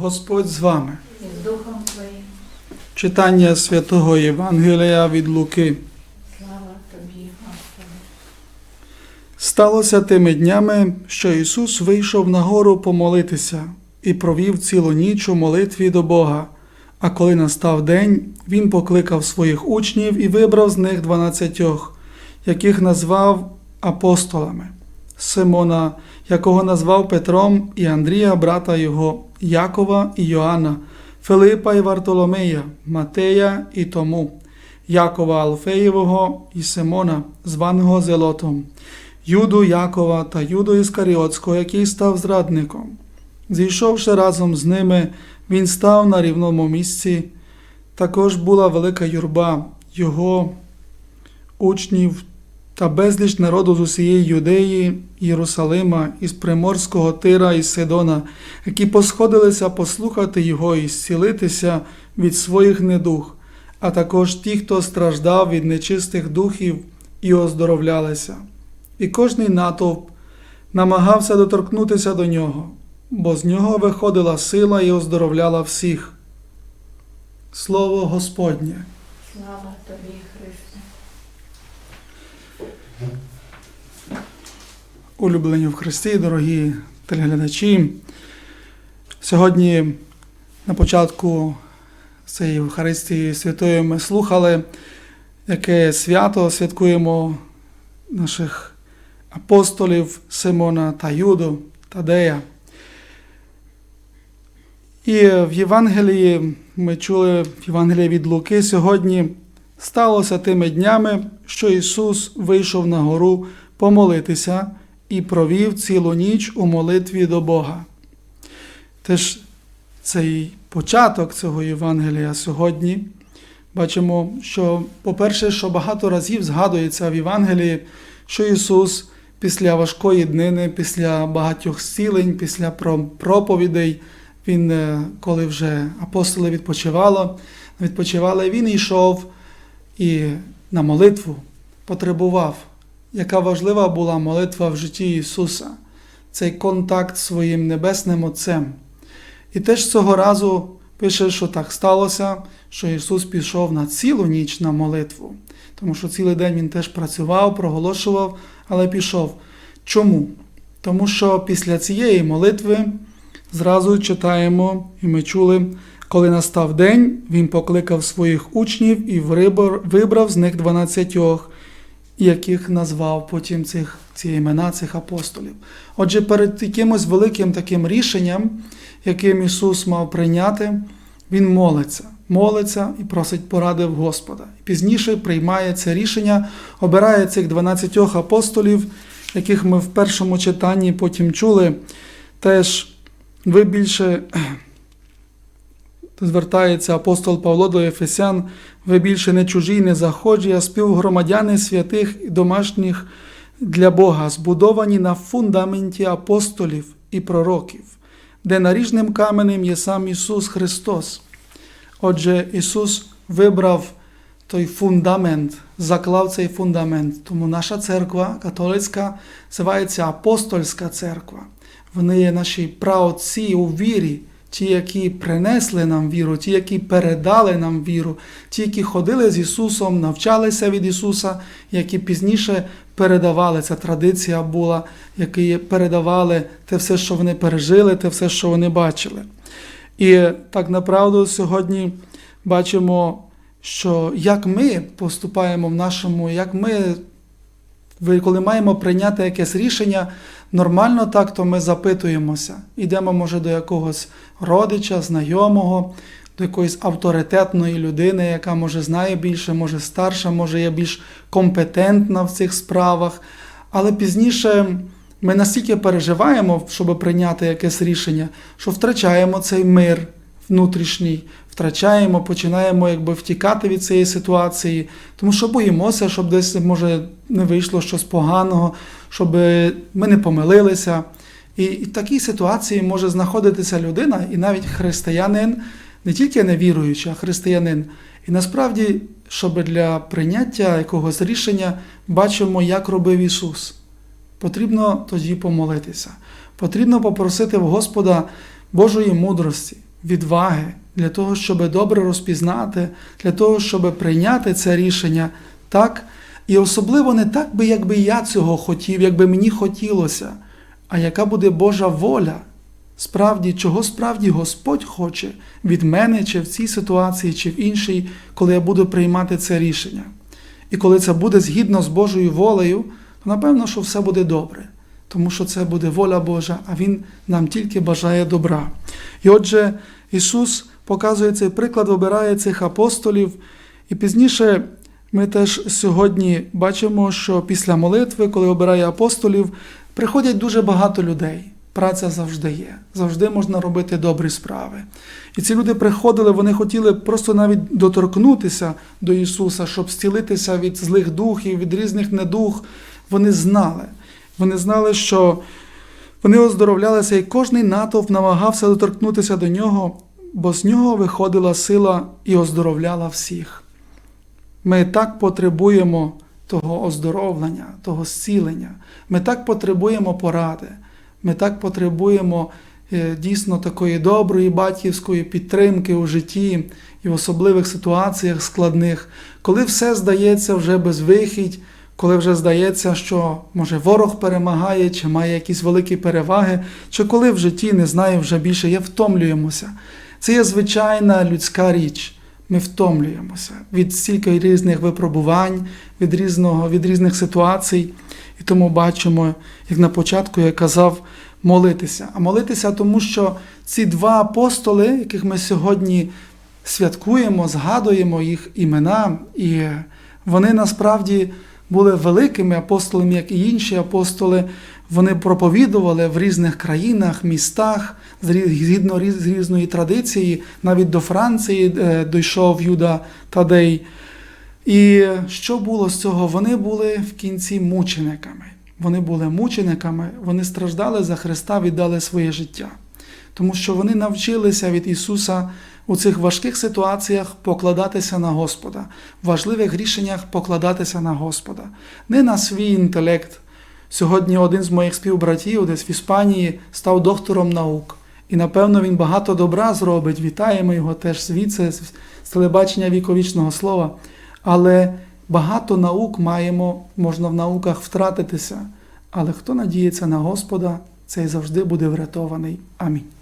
Господь з вами. і з Духом Твоїм. Читання святого Євангелія від Луки. Слава Тобі, Господи. Сталося тими днями, що Ісус вийшов на гору помолитися і провів цілу ніч у молитві до Бога. А коли настав день, Він покликав своїх учнів і вибрав з них дванадцятьох, яких назвав апостолами Симона, якого назвав Петром, і Андрія, брата його, Якова і Йоанна, Филипа і Вартоломея, Матея і Тому, Якова Алфеєвого і Симона, званого Зелотом. Юду Якова та Юду Іскаріотського, який став зрадником. Зійшовши разом з ними, він став на рівному місці. Також була велика юрба його учнів та безліч народу з усієї Юдеї, Єрусалима, із Приморського Тира і Сидона, які посходилися послухати його і зцілитися від своїх недух, а також ті, хто страждав від нечистих духів і оздоровлялися і кожний натовп намагався доторкнутися до нього, бо з нього виходила сила і оздоровляла всіх. Слово Господнє. Слава Тобі, Христе. Улюблені в Христі, дорогі телеглядачі. Сьогодні на початку цієї Євхаристії Святої ми слухали, яке свято святкуємо наших апостолів Симона та Юду Тадея. І в Євангелії ми чули в Євангелії від Луки сьогодні сталося тими днями, що Ісус вийшов на гору помолитися і провів цілу ніч у молитві до Бога. Теж цей початок цього Євангелія сьогодні бачимо, що, по-перше, що багато разів згадується в Євангелії, що Ісус після важкої днини, після багатьох зцілень, після проповідей, Він, е, коли вже апостоли відпочивало, відпочивали, Він йшов і на молитву потребував, яка важлива була молитва в житті Ісуса, цей контакт з своїм небесним Отцем. І теж цього разу пише, що так сталося, що Ісус пішов на цілу ніч на молитву, тому що цілий день Він теж працював, проголошував, але пішов. Чому? Тому що після цієї молитви зразу читаємо, і ми чули, коли настав день, він покликав своїх учнів і вибрав з них дванадцятьох, яких назвав потім цих, ці імена цих апостолів. Отже, перед якимось великим таким рішенням, яким Ісус мав прийняти, Він молиться, молиться і просить поради в Господа. Пізніше приймає це рішення, обирає цих 12 апостолів, яких ми в першому читанні потім чули. Теж ви більше звертається апостол Павло до Ефесян, ви більше не чужі, не захожі, а співгромадяни святих і домашніх для Бога, збудовані на фундаменті апостолів і пророків, де наріжним каменем є сам Ісус Христос. Отже, Ісус вибрав той фундамент, заклав цей фундамент. Тому наша церква католицька називається апостольська церква. Вони є наші праотці у вірі, ті, які принесли нам віру, ті, які передали нам віру, ті, які ходили з Ісусом, навчалися від Ісуса, які пізніше передавали. Ця традиція була, які передавали те все, що вони пережили, те все, що вони бачили. І так направду сьогодні бачимо, що як ми поступаємо в нашому, як ми, коли маємо прийняти якесь рішення, нормально так, то ми запитуємося. Йдемо, може, до якогось родича, знайомого, до якоїсь авторитетної людини, яка може знає більше, може старша, може є більш компетентна в цих справах. Але пізніше ми настільки переживаємо, щоб прийняти якесь рішення, що втрачаємо цей мир внутрішній, втрачаємо, починаємо якби втікати від цієї ситуації, тому що боїмося, щоб десь може не вийшло щось поганого, щоб ми не помилилися. І в такій ситуації може знаходитися людина, і навіть християнин, не тільки невіруючий, а християнин. І насправді, щоб для прийняття якогось рішення бачимо, як робив Ісус. Потрібно тоді помолитися. Потрібно попросити в Господа Божої мудрості, відваги для того, щоб добре розпізнати, для того, щоб прийняти це рішення так. І особливо не так би, якби я цього хотів, якби мені хотілося, а яка буде Божа воля. Справді, чого справді Господь хоче від мене, чи в цій ситуації, чи в іншій, коли я буду приймати це рішення. І коли це буде згідно з Божою волею, то напевно, що все буде добре, тому що це буде воля Божа, а Він нам тільки бажає добра. І отже, Ісус показує цей приклад, вибирає цих апостолів, і пізніше ми теж сьогодні бачимо, що після молитви, коли обирає апостолів, приходять дуже багато людей. Праця завжди є, завжди можна робити добрі справи. І ці люди приходили, вони хотіли просто навіть доторкнутися до Ісуса, щоб зцілитися від злих духів, від різних недух. Вони знали. Вони знали, що вони оздоровлялися, і кожний натовп намагався доторкнутися до нього, бо з нього виходила сила і оздоровляла всіх. Ми так потребуємо того оздоровлення, того зцілення. Ми так потребуємо поради. Ми так потребуємо е, дійсно такої доброї батьківської підтримки у житті і в особливих ситуаціях складних, коли все здається вже безвихідь, коли вже здається, що може ворог перемагає, чи має якісь великі переваги, чи коли в житті не знаю вже більше, я втомлюємося. Це є звичайна людська річ. Ми втомлюємося від стільки різних випробувань, від різного, від різних ситуацій. І тому бачимо, як на початку я казав, молитися. А молитися, тому що ці два апостоли, яких ми сьогодні святкуємо, згадуємо їх імена, і вони насправді були великими апостолами, як і інші апостоли. Вони проповідували в різних країнах, містах, згідно з різної традиції, навіть до Франції е, дійшов Юда Тадей. І що було з цього? Вони були в кінці мучениками. Вони були мучениками, вони страждали за Христа, віддали своє життя. Тому що вони навчилися від Ісуса у цих важких ситуаціях покладатися на Господа, в важливих рішеннях покладатися на Господа, не на свій інтелект. Сьогодні один з моїх співбратів, десь в Іспанії, став доктором наук. І напевно він багато добра зробить. Вітаємо його теж звідси, з телебачення віковічного слова. Але багато наук маємо, можна в науках втратитися. Але хто надіється на Господа, цей завжди буде врятований. Амінь.